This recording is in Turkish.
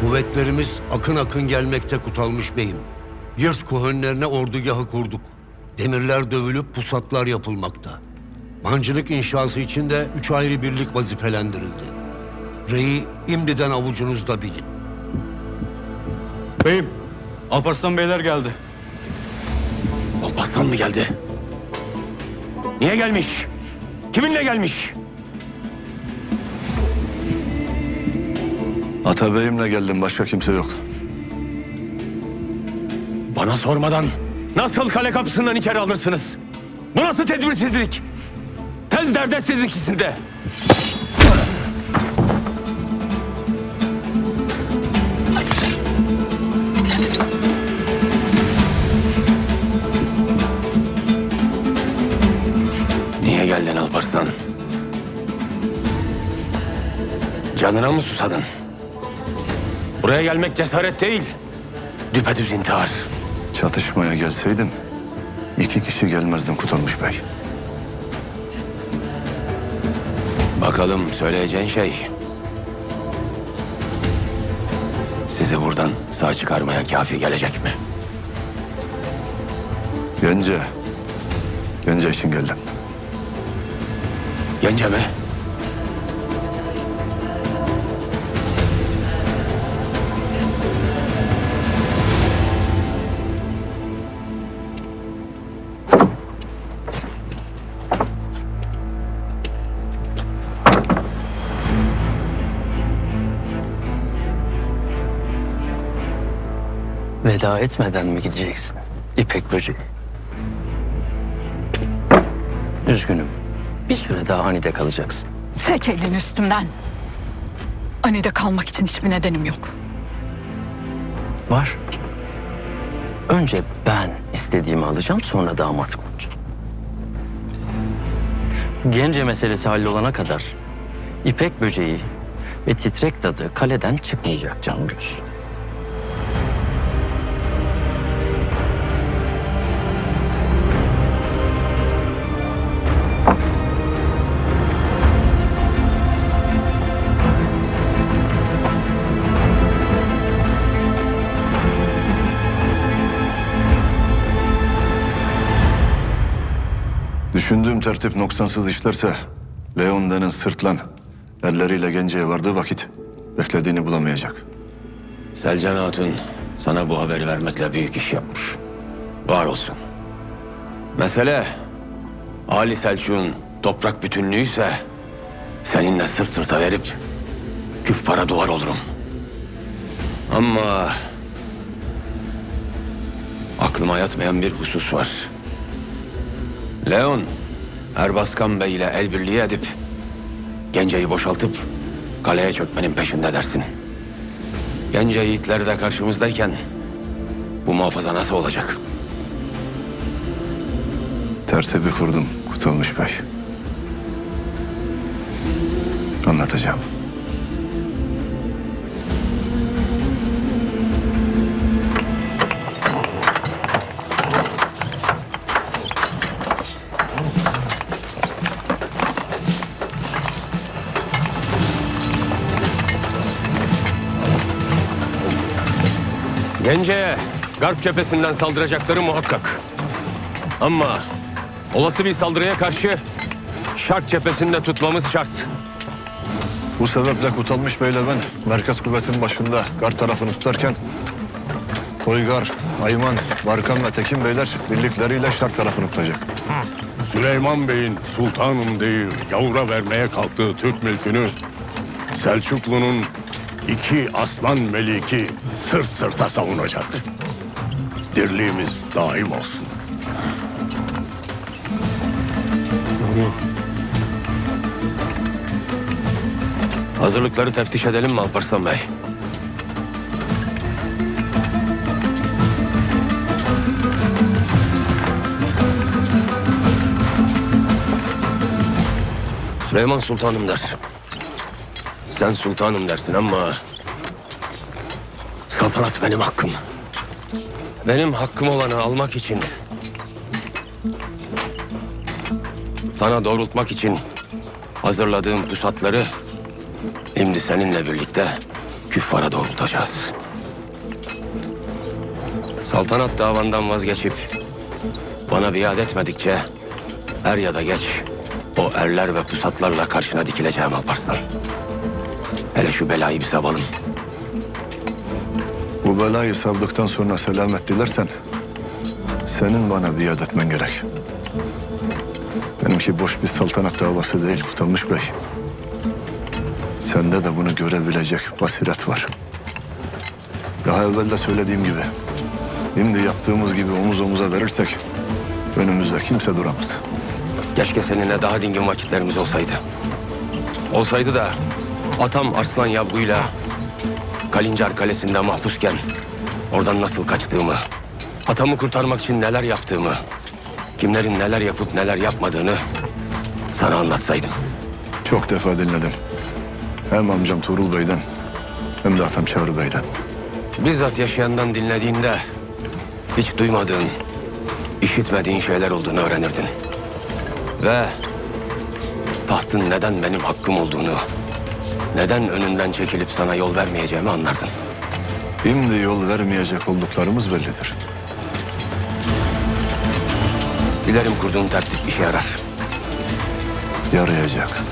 Kuvvetlerimiz akın akın gelmekte Kutalmış Bey'im. Yırt kuhönlerine ordugahı kurduk. Demirler dövülüp pusatlar yapılmakta. Mancınık inşası için de üç ayrı birlik vazifelendirildi. Reyi imdiden avucunuzda bilin. Beyim, Alparslan Beyler geldi. Alparslan mı geldi? Niye gelmiş? Kiminle gelmiş? Atabeyimle geldim başka kimse yok. Bana sormadan nasıl kale kapısından içeri alırsınız? Bu nasıl tedbirsizlik? Tez derdesizlik ikisinde. Niye geldin Alparslan? Canına mı susadın? Buraya gelmek cesaret değil. Düpedüz intihar. Çatışmaya gelseydim iki kişi gelmezdim Kutalmış Bey. Bakalım söyleyeceğin şey. Sizi buradan sağ çıkarmaya kafi gelecek mi? Gence, Gence için geldim. Gence mi? Veda etmeden mi gideceksin? İpek böceği. Üzgünüm. Bir süre daha Hani'de kalacaksın. Çek elini üstümden. Anide kalmak için hiçbir nedenim yok. Var. Önce ben istediğimi alacağım sonra damat konacağım. Gence meselesi hallolana kadar İpek böceği ve titrek tadı kaleden çıkmayacak Cangöz. Düşündüğüm tertip noksansız işlerse Leon sırtlan elleriyle Gence'ye vardığı vakit beklediğini bulamayacak. Selcan Hatun sana bu haberi vermekle büyük iş yapmış. Var olsun. Mesele Ali Selçuk'un toprak bütünlüğüyse seninle sırt sırta verip küffara duvar olurum. Ama aklıma yatmayan bir husus var. Leon, Erbaskan Bey ile el birliği edip Gence'yi boşaltıp kaleye çökmenin peşinde dersin. Gence yiğitleri de karşımızdayken bu muhafaza nasıl olacak? Tertibi kurdum Kutalmış Bey. Anlatacağım. Gence'ye Garp cephesinden saldıracakları muhakkak. Ama olası bir saldırıya karşı Şark cephesinde tutmamız şart. Bu sebeple Kutalmış Bey'le ben merkez kuvvetin başında Gar tarafını tutarken Toygar, Ayman, Barkan ve Tekin Beyler birlikleriyle Şark tarafını tutacak. Süleyman Bey'in sultanım değil yavura vermeye kalktığı Türk mülkünü Selçuklu'nun iki aslan meliki sırt sırta savunacak. Dirliğimiz daim olsun. Hazırlıkları teftiş edelim mi Alparslan Bey? Süleyman Sultanım der. Sen sultanım dersin ama... Saltanat benim hakkım. Benim hakkım olanı almak için... Sana doğrultmak için hazırladığım pusatları... Şimdi seninle birlikte küffara doğrultacağız. Saltanat davandan vazgeçip bana biat etmedikçe er ya da geç o erler ve pusatlarla karşına dikileceğim Alparslan. Hele şu belayı bir savalım. Bu belayı savdıktan sonra selamet dilersen senin bana biat etmen gerek. Benimki boş bir saltanat davası değil Kutalmış Bey. Sende de bunu görebilecek basiret var. Daha evvel de söylediğim gibi şimdi yaptığımız gibi omuz omuza verirsek önümüzde kimse duramaz. Keşke seninle daha dingin vakitlerimiz olsaydı. Olsaydı da atam Arslan Yabgu'yla Kalincar Kalesi'nde mahpusken oradan nasıl kaçtığımı, atamı kurtarmak için neler yaptığımı, kimlerin neler yapıp neler yapmadığını sana anlatsaydım. Çok defa dinledim. Hem amcam Tuğrul Bey'den hem de atam Çağrı Bey'den. Bizzat yaşayandan dinlediğinde hiç duymadığın, işitmediğin şeyler olduğunu öğrenirdin. Ve tahtın neden benim hakkım olduğunu, neden önünden çekilip sana yol vermeyeceğimi anlardın. Şimdi yol vermeyecek olduklarımız bellidir. Dilerim kurduğun tertip işe yarar. Yarayacak.